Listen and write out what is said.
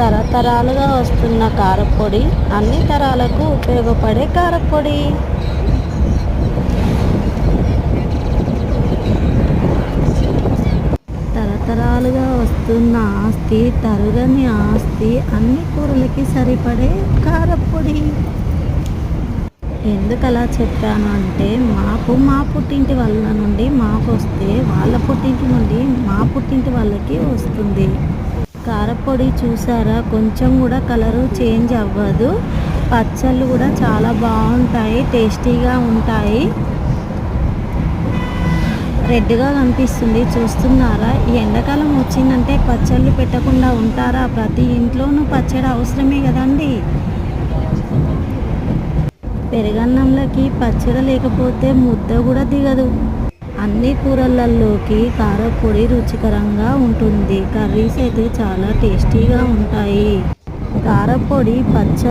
తరతరాలుగా వస్తున్న కారపొడి అన్ని తరాలకు ఉపయోగపడే కారపొడి. తరతరాలుగా వస్తున్న ఆస్తి తరుగని ఆస్తి అన్ని కూరలకి సరిపడే కారపొడి. ఎందుకు అలా చెప్పాను అంటే మాకు మా పుట్టింటి వాళ్ళ నుండి మాకు వస్తే వాళ్ళ పుట్టింటి నుండి మా పుట్టింటి వాళ్ళకి వస్తుంది. పొడి చూసారా? కొంచెం కూడా కలరు చేంజ్ అవ్వదు. పచ్చళ్ళు కూడా చాలా బాగుంటాయి టేస్టీగా ఉంటాయి. రెడ్గా కనిపిస్తుంది. చూస్తున్నారా? ఈ ఎండాకాలం వచ్చిందంటే పచ్చళ్ళు పెట్టకుండా ఉంటారా? ప్రతి ఇంట్లోనూ పచ్చడి అవసరమే కదండి. పెరగన్నంలోకి పచ్చడి లేకపోతే ముద్ద కూడా దిగదు. అన్ని కూరలలోకి కారపొడి రుచికరంగా ఉంటుంది. కర్రీస్ అయితే చాలా టేస్టీగా ఉంటాయి. కారపొడి పచ్చ